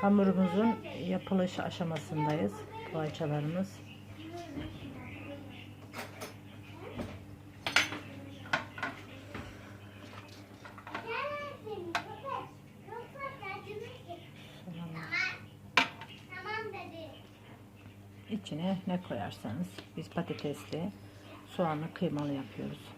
Hamurumuzun yapılış aşamasındayız. Poğaçalarımız. İçine ne koyarsanız biz patatesli, soğanlı, kıymalı yapıyoruz.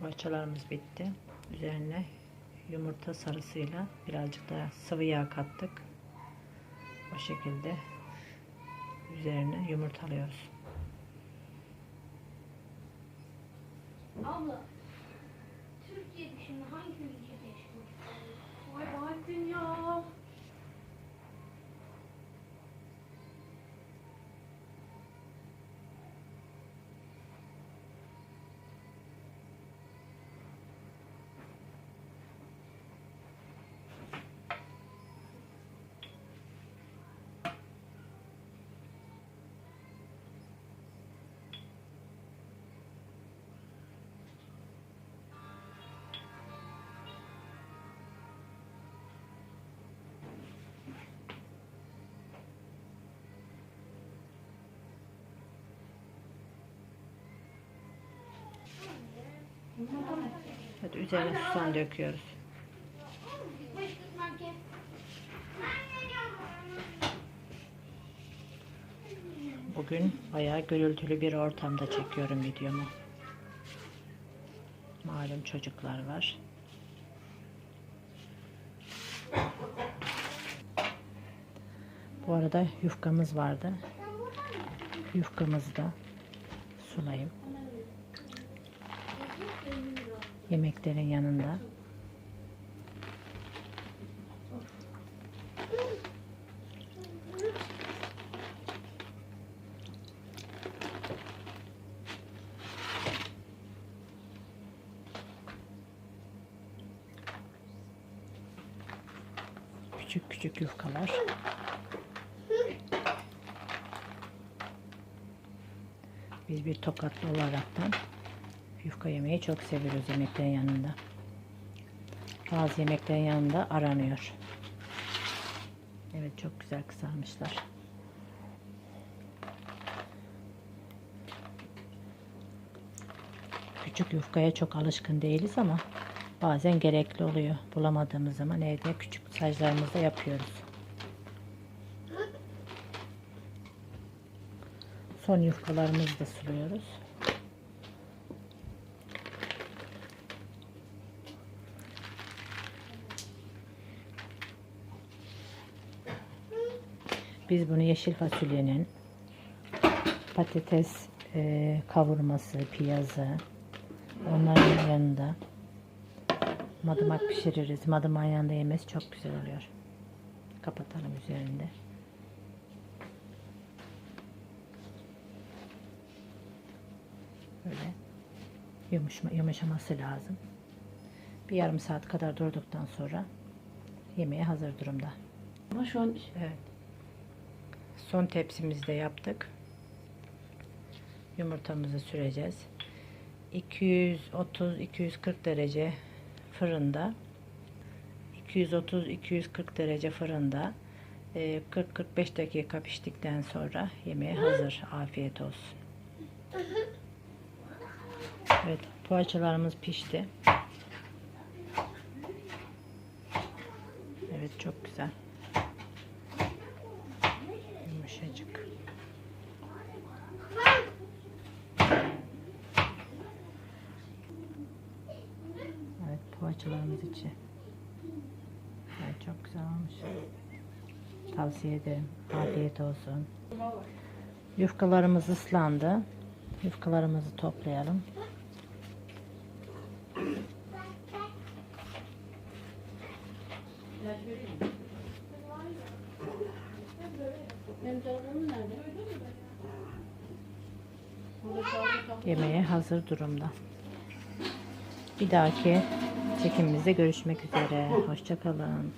Poğaçalarımız bitti. Üzerine yumurta sarısıyla birazcık da sıvı yağ kattık. O şekilde üzerine yumurtalıyoruz. Abla, Türkiye dışında hangi ülkede yaşıyorsun? Vay Bahattin ya. Evet, üzerine susam döküyoruz. Bugün bayağı gürültülü bir ortamda çekiyorum videomu. Malum çocuklar var. Bu arada yufkamız vardı. Yufkamızı da sulayayım. Yemeklerin yanında. Küçük küçük yufkalar. Biz bir tokatlı olaraktan yufka yemeyi çok seviyoruz yemeklerin yanında. Bazı yemeklerin yanında aranıyor. Evet çok güzel kızarmışlar. Küçük yufkaya çok alışkın değiliz ama bazen gerekli oluyor. Bulamadığımız zaman evde küçük saclarımızda yapıyoruz. Son yufkalarımızı da suluyoruz. Biz bunu yeşil fasulyenin, patates e, kavurması, piyazı. Onların yanında madımak pişiririz. Madımağın yanında yemesi çok güzel oluyor. Kapatalım üzerinde. Böyle yumuşama, yumuşaması lazım. Bir yarım saat kadar durduktan sonra yemeğe hazır durumda. Ama şu an Evet. Son tepsimizde yaptık. Yumurtamızı süreceğiz. 230-240 derece fırında 230-240 derece fırında e, 40-45 dakika piştikten sonra yemeğe hazır. Afiyet olsun. Evet, poğaçalarımız pişti. Evet, çok güzel. Yumuşacık. Evet poğaçalarımız içi. Evet çok güzel olmuş. Tavsiye ederim. Afiyet olsun. Yufkalarımız ıslandı. Yufkalarımızı toplayalım. Yemeğe hazır durumda. Bir dahaki çekimimizde görüşmek üzere. Hoşçakalın.